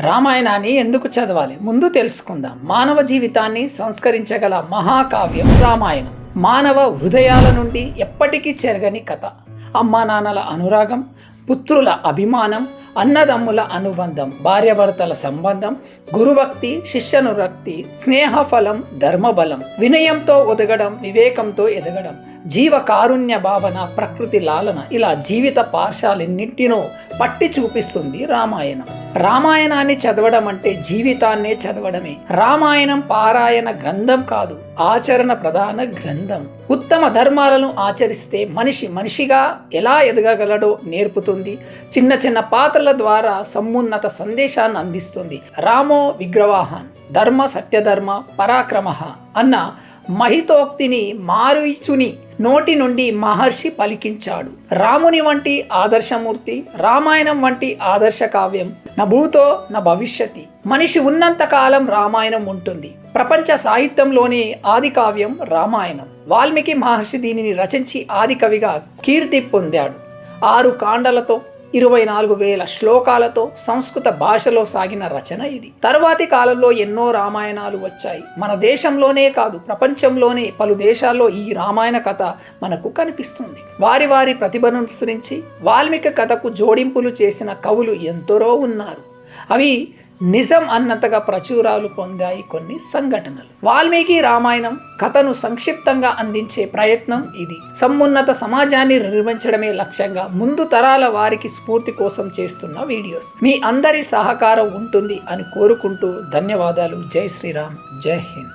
రామాయణాన్ని ఎందుకు చదవాలి? ముందు తెలుసుకుందాం. మానవ జీవితాన్ని సంస్కరించగల మహాకావ్యం రామాయణం. మానవ హృదయాల నుండి ఎప్పటికీ చెరగని కథ. అమ్మా నాన్నల అనురాగం పుత్రుల అభిమానం అన్నదమ్ముల అనుబంధం భార్యాభర్తల సంబంధం గురుభక్తి శిష్యనురక్తి స్నేహఫలం ధర్మబలం వినయంతో ఒదగడం వివేకంతో ఎదగడం జీవ కారుణ్య భావన ప్రకృతి లాలన ఇలా జీవిత పార్శాలన్నింటినో పట్టి చూపిస్తుంది రామాయణం. రామాయణాన్ని చదవడం అంటే జీవితాన్నే చదవడమే. రామాయణం పారాయణ గ్రంథం కాదు ఆచరణ ప్రధాన గ్రంథం. ఉత్తమ ధర్మాలను ఆచరిస్తే మనిషి మనిషిగా ఎలా ఎదగగలడో నేర్పుతుంది. చిన్న చిన్న పాత్రల ద్వారా సమున్నత సందేశాన్ని అందిస్తుంది. రామో విగ్రవాహన్ ధర్మ సత్యధర్మ పరాక్రమ అన్న మహితోక్తిని మారుచుని నోటి నుండి మహర్షి పలికించాడు. రాముని వంటి ఆదర్శమూర్తి రామాయణం వంటి ఆదర్శ కావ్యం భూతో నా భవిష్యతి. మనిషి ఉన్నంత కాలం రామాయణం ఉంటుంది. ప్రపంచ సాహిత్యంలోని ఆది కావ్యం రామాయణం. వాల్మీకి మహర్షి దీనిని రచించి ఆది కవిగా కీర్తి పొందాడు. ఆరు కాండలతో ఇరవై నాలుగు వేల శ్లోకాలతో సంస్కృత భాషలో సాగిన రచన ఇది. తరువాతి కాలంలో ఎన్నో రామాయణాలు వచ్చాయి. మన దేశంలోనే కాదు ప్రపంచంలోనే పలు దేశాల్లో ఈ రామాయణ కథ మనకు కనిపిస్తుంది. వారి వారి ప్రతిభను అనుసరించి వాల్మీకి కథకు జోడింపులు చేసిన కవులు ఎంతరో ఉన్నారు. అవి నిజం అన్నంతగా ప్రచురాలు పొందాయి కొన్ని సంఘటనలు. వాల్మీకి రామాయణం కథను సంక్షిప్తంగా అందించే ప్రయత్నం ఇది. సమున్నత సమాజాన్ని నిర్మించడమే లక్ష్యంగా ముందు తరాల వారికి స్ఫూర్తి కోసం చేస్తున్న వీడియోస్. మీ అందరి సహకారం ఉంటుంది అని కోరుకుంటూ ధన్యవాదాలు. జై శ్రీరామ్. జై హింద్.